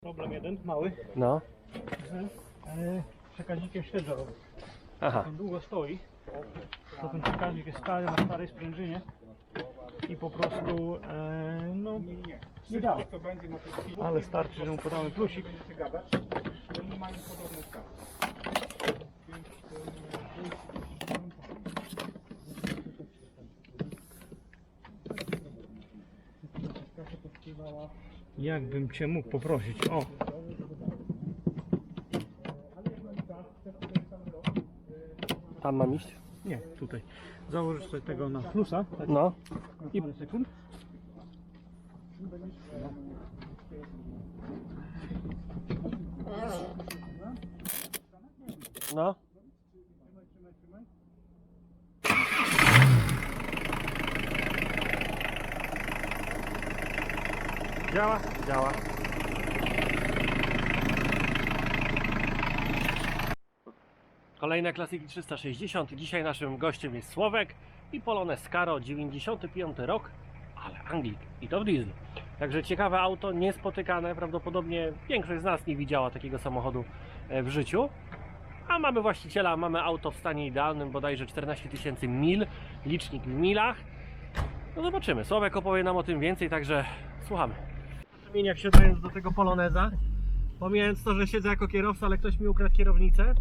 Problem jeden, mały, No. z e, przekaźnikiem śledzowym. Aha. On długo stoi, to ten przekaźnik jest stary na starej sprężynie i po prostu e, no, nie działa. Ale starczy, że mu podamy plusik. Jakbym Cię mógł poprosić, o, Tam mam iść? nie, tutaj, założysz sobie tego na plusa, tak, No. i parę sekund. No. Działa? Działa. Kolejne klasyki 360. Dzisiaj naszym gościem jest Słowek i Polonez Caro 95 rok, ale Anglik i to w dieslu. Także ciekawe auto, niespotykane. Prawdopodobnie większość z nas nie widziała takiego samochodu e, w życiu. A mamy właściciela, mamy auto w stanie idealnym, bodajże 14 tysięcy mil, licznik w milach. No zobaczymy. Słowek opowie nam o tym więcej, także słuchamy. Jak siadając do tego Poloneza, pomijając to, że siedzę jako kierowca, ale ktoś mi ukradł kierownicę,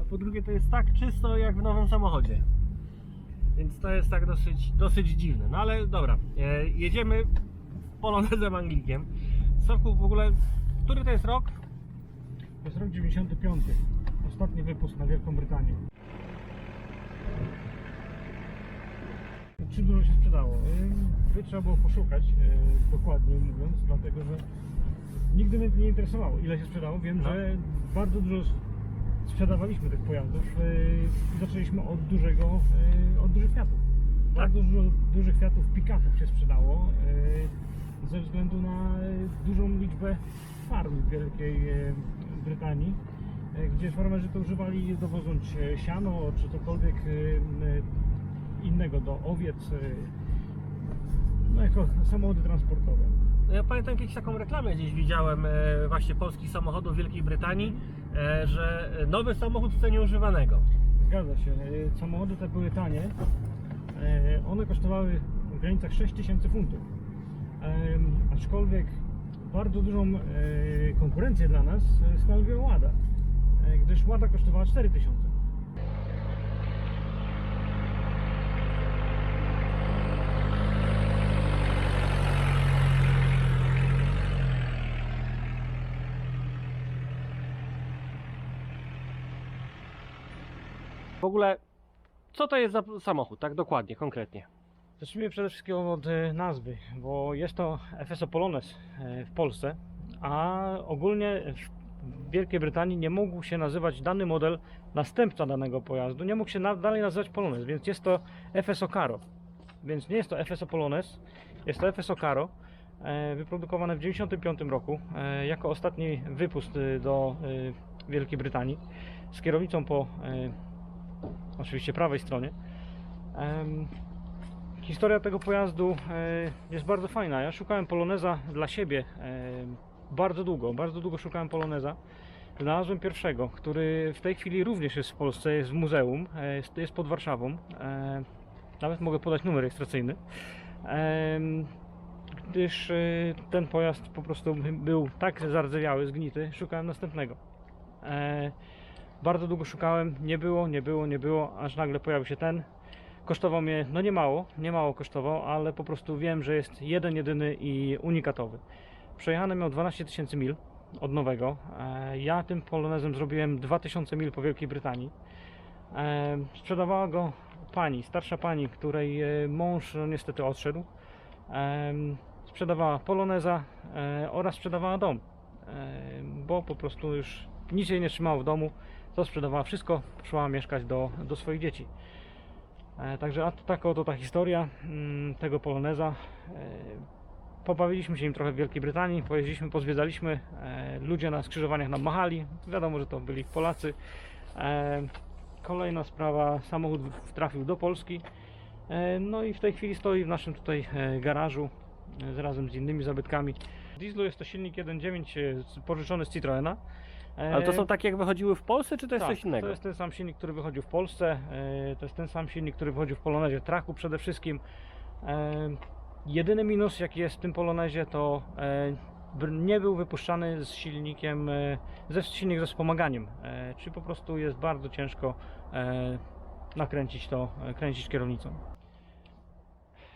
a po drugie to jest tak czysto jak w nowym samochodzie. Więc to jest tak dosyć, dosyć dziwne. No ale dobra, e, jedziemy Polonezem Anglikiem. Sławku, w ogóle, który to jest rok? To jest rok 95. Ostatni wypust na Wielką Brytanię. Czy dużo się sprzedało? Ym, By trzeba było poszukać, yy, dokładniej mówiąc, dlatego że nigdy mnie to nie interesowało, ile się sprzedało. Wiem, No. że bardzo dużo sprzedawaliśmy tych pojazdów yy, i zaczęliśmy od dużego, od dużych Fiatów. Bardzo dużo dużych Fiatów pick-upów się sprzedało ze względu na dużą liczbę farm w Wielkiej Brytanii, gdzie farmerzy to używali dowoząc e, siano czy cokolwiek innego do owiec, yy, no jako samochody transportowe. No Ja pamiętam jakąś taką reklamę gdzieś widziałem e, właśnie polskich samochodów w Wielkiej Brytanii, e, że nowy samochód w cenie używanego. Zgadza się. Samochody te były tanie. One kosztowały w granicach 6000 funtów. Aczkolwiek bardzo dużą konkurencję dla nas stanowiła Łada, gdyż Łada kosztowała 4000. ogóle, co to jest za samochód, tak dokładnie, konkretnie? Zacznijmy przede wszystkim od e, nazwy, bo jest to FSO Polones e, w Polsce, a ogólnie w Wielkiej Brytanii nie mógł się nazywać dany model następca danego pojazdu, nie mógł się dalej nazywać Polones, więc jest to FSO Caro. Więc nie jest to FSO Polones, jest to FSO Caro, e, wyprodukowane w 1995 roku jako ostatni wypust do Wielkiej Brytanii z kierownicą po oczywiście prawej stronie. Historia tego pojazdu e, jest bardzo fajna. Ja szukałem Poloneza dla siebie e, bardzo długo, bardzo długo szukałem Poloneza. Znalazłem pierwszego, który w tej chwili również jest w Polsce, jest w muzeum, e, jest, pod Warszawą. Nawet mogę podać numer rejestracyjny. Gdyż ten pojazd po prostu był tak zardzewiały, zgnity, szukałem następnego. Bardzo długo szukałem, nie było, nie było, nie było, aż nagle pojawił się ten. Kosztował mnie, no nie mało, nie mało kosztował, ale po prostu wiem, że jest jeden, jedyny i unikatowy. Przejechany miał 12 tysięcy mil od nowego. E, Ja tym polonezem zrobiłem 2000 mil po Wielkiej Brytanii. E, Sprzedawała go pani, starsza pani, której e, mąż no, niestety odszedł. Sprzedawała poloneza oraz sprzedawała dom, bo po prostu już nic jej nie trzymało w domu. To sprzedawała wszystko, szła mieszkać do, do swoich dzieci. E, Także a, taka oto ta historia mm, tego Poloneza. E, Pobawiliśmy się nim trochę w Wielkiej Brytanii, pojeździliśmy, pozwiedzaliśmy. E, Ludzie na skrzyżowaniach nam machali. Wiadomo, że to byli Polacy. Kolejna sprawa, samochód trafił do Polski. No i w tej chwili stoi w naszym tutaj garażu razem z innymi zabytkami. Dieslu jest to silnik 1.9 e, z- pożyczony z Citroena. E, Ale to są takie jak wychodziły w Polsce, czy to jest tak, coś innego? To jest ten sam silnik, który wychodził w Polsce. e, To jest ten sam silnik, który wychodził w Polonezie Traku przede wszystkim. E, Jedyny minus, jaki jest w tym Polonezie, to e, nie był wypuszczany z silnikiem, e, ze silnik ze wspomaganiem. e, Czyli po prostu jest bardzo ciężko e, nakręcić to, e, kręcić kierownicą.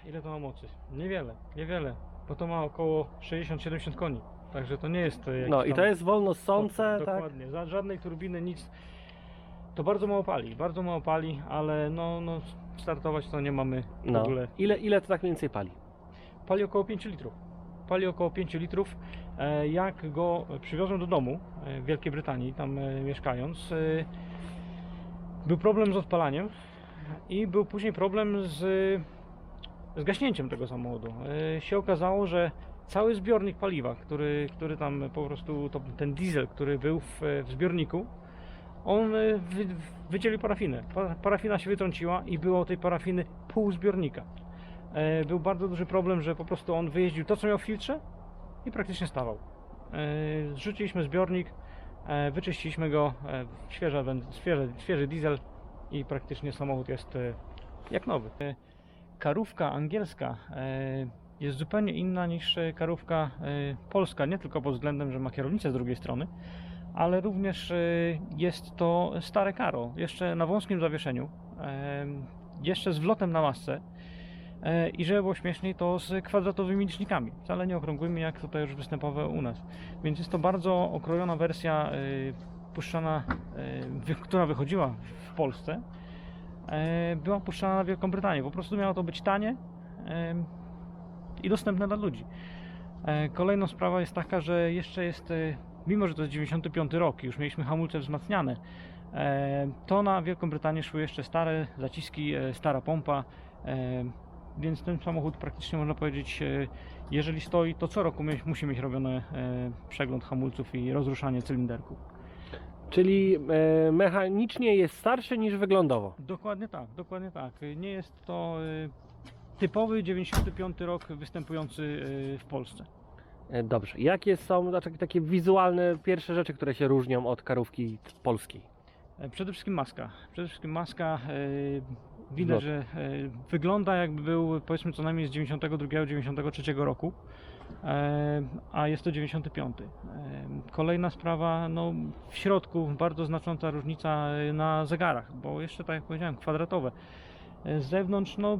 Ile to ma mocy? Niewiele, niewiele, bo to ma około 60-70 koni. Także to nie jest e, jakiś No i tam- to jest wolno ssące, tak? Dokładnie, Za żadnej turbiny nic. To bardzo mało pali, bardzo mało pali, ale no, no startować to nie mamy w No. ogóle. Ile, ile to tak mniej więcej pali? Pali około 5 litrów. Pali około 5 litrów. E, Jak go przywiozłem do domu e, w Wielkiej Brytanii, tam e, mieszkając, e, był problem z odpalaniem i był później problem z, z gaśnięciem tego samochodu. E, Się okazało, że cały zbiornik paliwa, który, który tam po prostu, to, ten diesel, który był w, w zbiorniku, on e, wy, wydzielił parafinę. Pa- Parafina się wytrąciła i było tej parafiny pół zbiornika. E, Był bardzo duży problem, że po prostu on wyjeździł to, co miał w filtrze i praktycznie stawał. E, Zrzuciliśmy zbiornik, e, wyczyściliśmy go, świeży, świeży diesel i praktycznie samochód jest jak nowy. Karówka angielska jest zupełnie inna niż e, karówka e, polska, nie tylko pod względem, że ma kierownicę z drugiej strony, ale również e, jest to stare karo, jeszcze na wąskim zawieszeniu, jeszcze z wlotem na masce i żeby było śmieszniej, to z kwadratowymi licznikami, wcale nie okrągłymi, jak tutaj już występowało u nas. Więc jest to bardzo okrojona wersja puszczana, która wychodziła w Polsce, była puszczana na Wielką Brytanię. Po prostu miało to być tanie i dostępne dla ludzi. E, Kolejna sprawa jest taka, że jeszcze jest, e, mimo że to jest 95 rok, już mieliśmy hamulce wzmacniane, e, to na Wielką Brytanię szły jeszcze stare zaciski, stara pompa, więc ten samochód praktycznie można powiedzieć, jeżeli stoi, to co roku musi mieć robiony przegląd hamulców i rozruszanie cylinderków. Czyli mechanicznie jest starszy niż wyglądowo. Dokładnie tak, dokładnie tak. Nie jest to typowy 95 rok występujący e, w Polsce. E, Dobrze. Jakie są znaczy, takie wizualne pierwsze rzeczy, które się różnią od karówki polskiej? E, Przede wszystkim maska. Przede wszystkim maska. E, widać, Zlot. że wygląda jakby był powiedzmy co najmniej z 92-93 roku, a jest to 95. E, kolejna sprawa, no w środku bardzo znacząca różnica na zegarach, bo jeszcze tak jak powiedziałem, kwadratowe. Z zewnątrz, no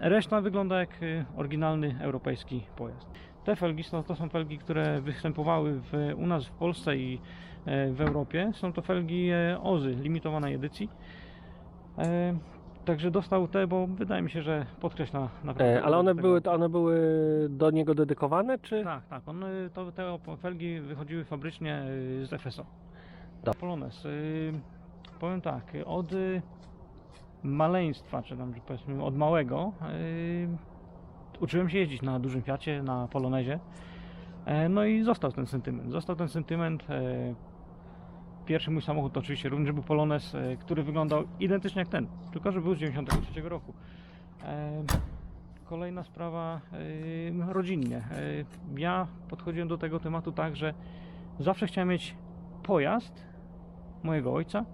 reszta wygląda jak e, oryginalny europejski pojazd. Te felgi to, to są felgi, które występowały w, u nas w Polsce i e, w Europie. Są to felgi e, OZY limitowanej edycji. E, Także dostał te, bo wydaje mi się, że podkreśla naprawdę. Ale one były, one były do niego dedykowane, czy? Tak, tak. One, to, te felgi wychodziły fabrycznie y, z FSO. Dobra. Polones. y, Powiem tak, y, od y, maleństwa, czy tam powiedzmy od małego, y, uczyłem się jeździć na dużym Fiacie, na Polonezie. E, No i został ten sentyment. Został ten sentyment. e, Pierwszy mój samochód to oczywiście również był Polones, e, który wyglądał identycznie jak ten, tylko że był z 93 roku. E, Kolejna sprawa e, rodzinnie. E, Ja podchodziłem do tego tematu tak, że zawsze chciałem mieć pojazd mojego ojca,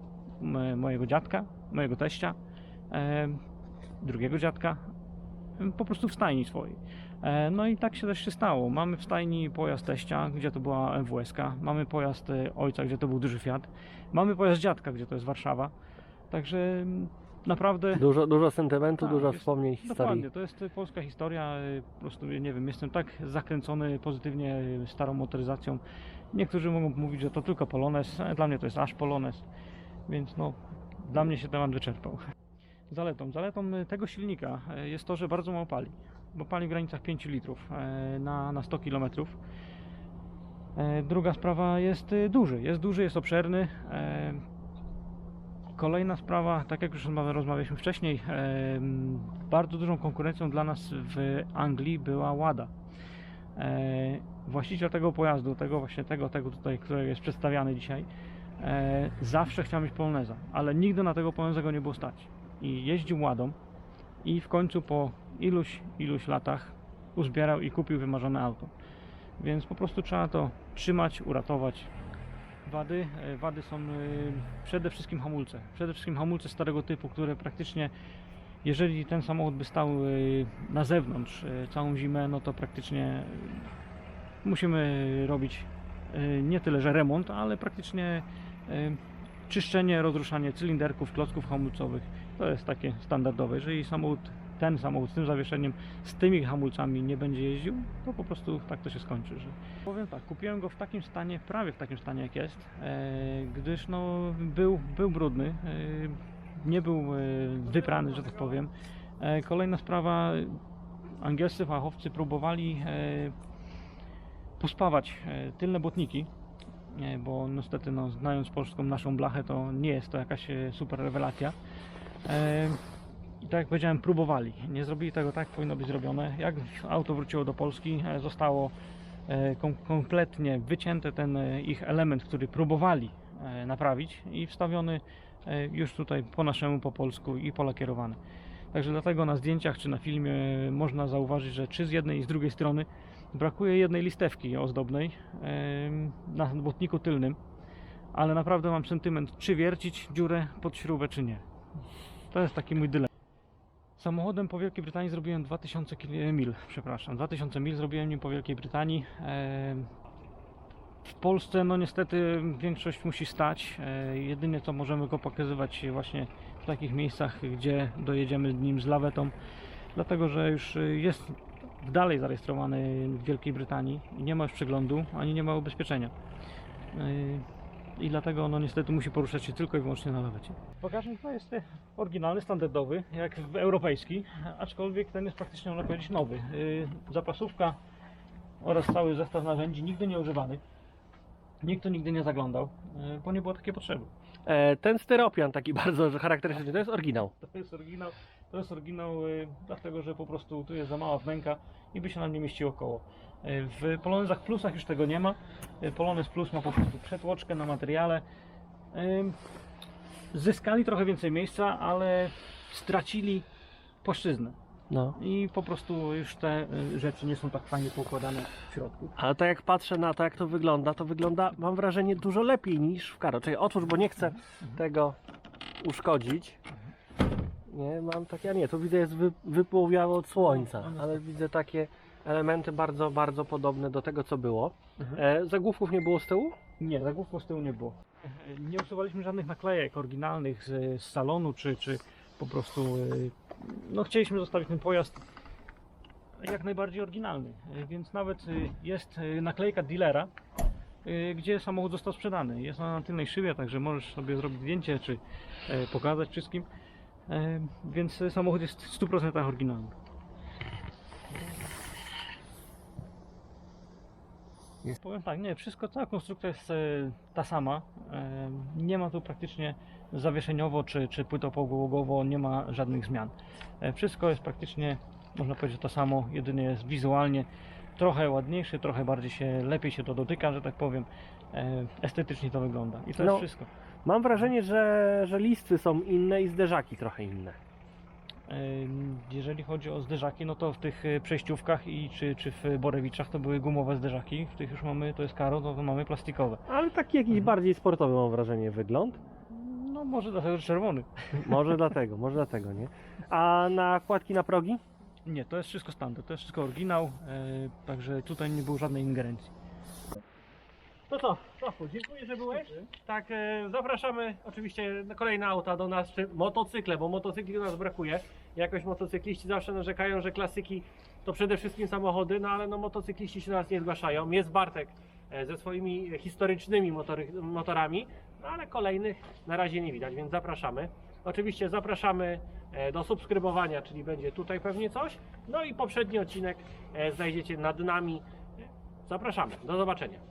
mojego dziadka, mojego teścia, drugiego dziadka, e, po prostu w stajni swojej. E, No i tak się też się stało. Mamy w stajni pojazd teścia, gdzie to była MWS-ka, mamy pojazd e, ojca, gdzie to był duży Fiat, mamy pojazd dziadka, gdzie to jest Warszawa. Także mm, naprawdę Dużo, dużo sentymentu, Tak, dużo jest- wspomnień, historii. Dokładnie, to jest polska historia. Po prostu nie wiem, jestem tak zakręcony pozytywnie starą motoryzacją. Niektórzy mogą mówić, że to tylko Polones, dla mnie to jest aż Polones, więc no, dla mnie się temat wyczerpał. Zaletą, zaletą y, tego silnika y, jest to, że bardzo mało pali, bo pali w granicach 5 litrów y, na, na 100 km. Druga sprawa jest duży, jest duży, jest obszerny. Kolejna sprawa, tak jak już rozmawia- rozmawialiśmy wcześniej, bardzo dużą konkurencją dla nas w Anglii była Łada. Właściciel tego pojazdu, tego właśnie tego, tego tutaj, który jest przedstawiany dzisiaj, zawsze chciał mieć Poloneza, ale nigdy na tego Poloneza go nie było stać. I jeździł Ładą i w końcu po iluś, iluś latach uzbierał i kupił wymarzone auto. Więc po prostu trzeba to trzymać, uratować. Wady, e, wady są e, przede wszystkim hamulce. Przede wszystkim hamulce starego typu, które praktycznie jeżeli ten samochód by stał e, na zewnątrz całą zimę, no to praktycznie musimy robić nie tyle, że remont, ale praktycznie czyszczenie, rozruszanie cylinderków, klocków hamulcowych. To jest takie standardowe. Jeżeli samochód, ten samochód z tym zawieszeniem, z tymi hamulcami nie będzie jeździł, to po prostu tak to się skończy. Że... Powiem tak, kupiłem go w takim stanie, prawie w takim stanie jak jest, e, gdyż no, był, był brudny, e, nie był e, wyprany, że tak powiem. Kolejna sprawa, angielscy fachowcy próbowali pospawać tylne błotniki, e, bo niestety no, znając polską naszą blachę to nie jest to jakaś super rewelacja. I tak jak powiedziałem, próbowali. Nie zrobili tego tak, powinno być zrobione. Jak auto wróciło do Polski, e, zostało e, kom kompletnie wycięty ten e, ich element, który próbowali naprawić i wstawiony już tutaj po naszemu, po polsku i polakierowany. Także dlatego na zdjęciach czy na filmie można zauważyć, że czy z jednej i z drugiej strony brakuje jednej listewki ozdobnej na błotniku tylnym, ale naprawdę mam sentyment, czy wiercić dziurę pod śrubę, czy nie. To jest taki mój dylemat. Samochodem po Wielkiej Brytanii zrobiłem 2000 kil- mil, przepraszam, 2000 mil zrobiłem nim po Wielkiej Brytanii. Em, W Polsce no niestety większość musi stać. E, Jedynie co możemy go pokazywać właśnie w takich miejscach, gdzie dojedziemy nim z lawetą, dlatego że już jest dalej zarejestrowany w Wielkiej Brytanii i nie ma już przeglądu, ani nie ma ubezpieczenia. I dlatego no niestety musi poruszać się tylko i wyłącznie na lawecie. Bagażnik to jest oryginalny, standardowy, jak w europejski, aczkolwiek ten jest praktycznie można powiedzieć nowy. Y, Zapasówka oraz cały zestaw narzędzi nigdy nie używany. Nikt to nigdy nie zaglądał, y, bo nie było takiej potrzeby. E, ten styropian taki bardzo charakterystyczny, to jest oryginał. To jest oryginał, to jest oryginał y, dlatego, że po prostu tu jest za mała wnęka i by się nam nie mieściło koło. W Polonezach Plusach już tego nie ma. Polonez Plus ma po prostu przetłoczkę na materiale. Zyskali trochę więcej miejsca, ale stracili płaszczyznę. No. I po prostu już te y, rzeczy nie są tak fajnie poukładane w środku. Ale tak jak patrzę na to, jak to wygląda, to wygląda, mam wrażenie, dużo lepiej niż w Karo. Czekaj, otwórz, bo nie chcę tego uszkodzić. Nie, mam takie, a nie, tu widzę jest wy, od słońca, ale widzę takie elementy bardzo, bardzo podobne do tego, co było. E, zagłówków nie było z tyłu? Nie, zagłówku z tyłu nie było. Nie usuwaliśmy żadnych naklejek oryginalnych z, z salonu, czy, czy po prostu. y, No, chcieliśmy zostawić ten pojazd jak najbardziej oryginalny. Y, Więc nawet y, jest y, naklejka dealera, y, gdzie samochód został sprzedany. Jest ona na tylnej szybie, także możesz sobie zrobić zdjęcie, czy e, pokazać wszystkim. E, Więc samochód jest w 100% oryginalny. Powiem tak, nie, wszystko, cała konstrukcja jest e, ta sama. E, nie ma tu praktycznie zawieszeniowo czy, czy płytopogołowo, nie ma żadnych zmian. E, wszystko jest praktycznie, można powiedzieć, to samo, jedynie jest wizualnie trochę ładniejszy, trochę bardziej się, lepiej się to dotyka, że tak powiem. Estetycznie to wygląda. I to No. jest wszystko. Mam wrażenie, że, że listwy są inne i zderzaki trochę inne. Jeżeli chodzi o zderzaki, no to w tych y, przejściówkach i czy, czy w Borewiczach to były gumowe zderzaki, w tych już mamy, to jest karo, to, to mamy plastikowe. Ale taki jakiś Mhm. bardziej sportowy mam wrażenie wygląd. No może dlatego, że czerwony. Może dlatego, może dlatego, nie? A nakładki na progi? Nie, to jest wszystko standard, to jest wszystko oryginał, e, także tutaj nie było żadnej ingerencji. To co, Rafał, dziękuję, że byłeś. Tak, e, zapraszamy oczywiście na kolejne auta do nas, czy motocykle, bo motocykli u nas brakuje. Jakoś motocykliści zawsze narzekają, że klasyki to przede wszystkim samochody, no ale no motocykliści się do nas nie zgłaszają. Jest Bartek e, ze swoimi historycznymi motory, motorami, no ale kolejnych na razie nie widać, więc zapraszamy. Oczywiście zapraszamy e, do subskrybowania, czyli będzie tutaj pewnie coś. No i poprzedni odcinek e, znajdziecie nad nami. Zapraszamy, do zobaczenia.